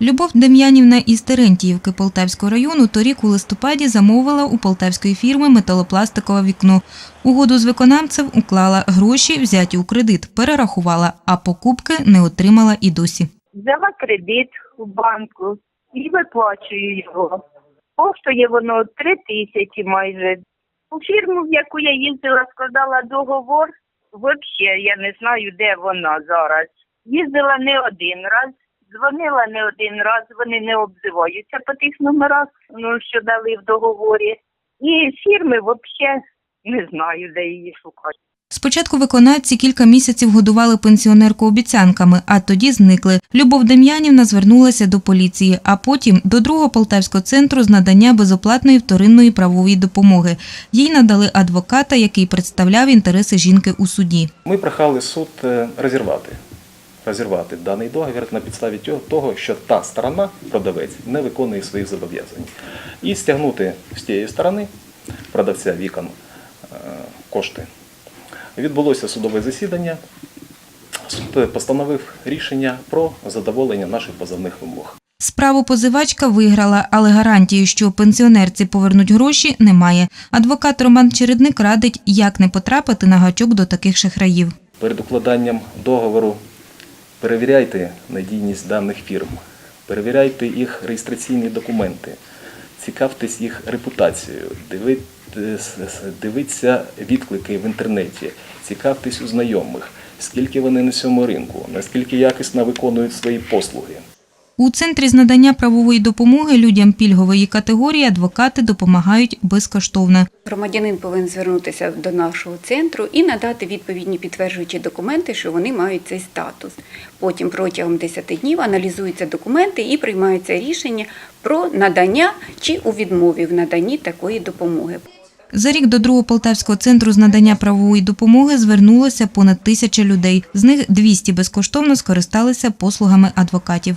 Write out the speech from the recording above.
Любов Дем'янівна із Терентіївки Полтавського району торік у листопаді замовила у полтавської фірми металопластикове вікно. Угоду з виконавцем уклала гроші, взяті у кредит, перерахувала, а покупки не отримала і досі. Взяла кредит у банку і виплачую його. Коштує воно три тисячі майже. У фірму, в яку я їздила, складала договор. Взагалі, я не знаю, де вона зараз. Їздила не один раз, дзвонила не один раз, вони не обзиваються по тих номерах, ну, що дали в договорі. І фірми взагалі не знаю, де її шукати. Спочатку виконавці кілька місяців годували пенсіонерку обіцянками, а тоді зникли. Любов Дем'янівна звернулася до поліції, а потім до другого полтавського центру з надання безоплатної вторинної правової допомоги. Їй надали адвоката, який представляв інтереси жінки у суді. Ми прохали суд е, розірвати, розірвати даний договір на підставі того, що та сторона, продавець, не виконує своїх зобов'язань. І стягнути з тієї сторони продавця вікон е, кошти. Відбулося судове засідання. Суд постановив рішення про задоволення наших позовних вимог. Справу позивачка виграла, але гарантії, що пенсіонерці повернуть гроші, немає. Адвокат Роман Чередник радить, як не потрапити на гачок до таких шахраїв. Перед укладанням договору перевіряйте надійність даних фірм, перевіряйте їх реєстраційні документи, цікавтесь їх репутацією, дивіться відклики в інтернеті, цікавтесь у знайомих, скільки вони на цьому ринку, наскільки якісно виконують свої послуги. У центрі з надання правової допомоги людям пільгової категорії адвокати допомагають безкоштовно. Громадянин повинен звернутися до нашого центру і надати відповідні підтверджуючі документи, що вони мають цей статус. Потім протягом 10 днів аналізуються документи і приймається рішення про надання чи у відмові в наданні такої допомоги. За рік до другого полтавського центру з надання правової допомоги звернулося понад тисяча людей. З них 200 безкоштовно скористалися послугами адвокатів.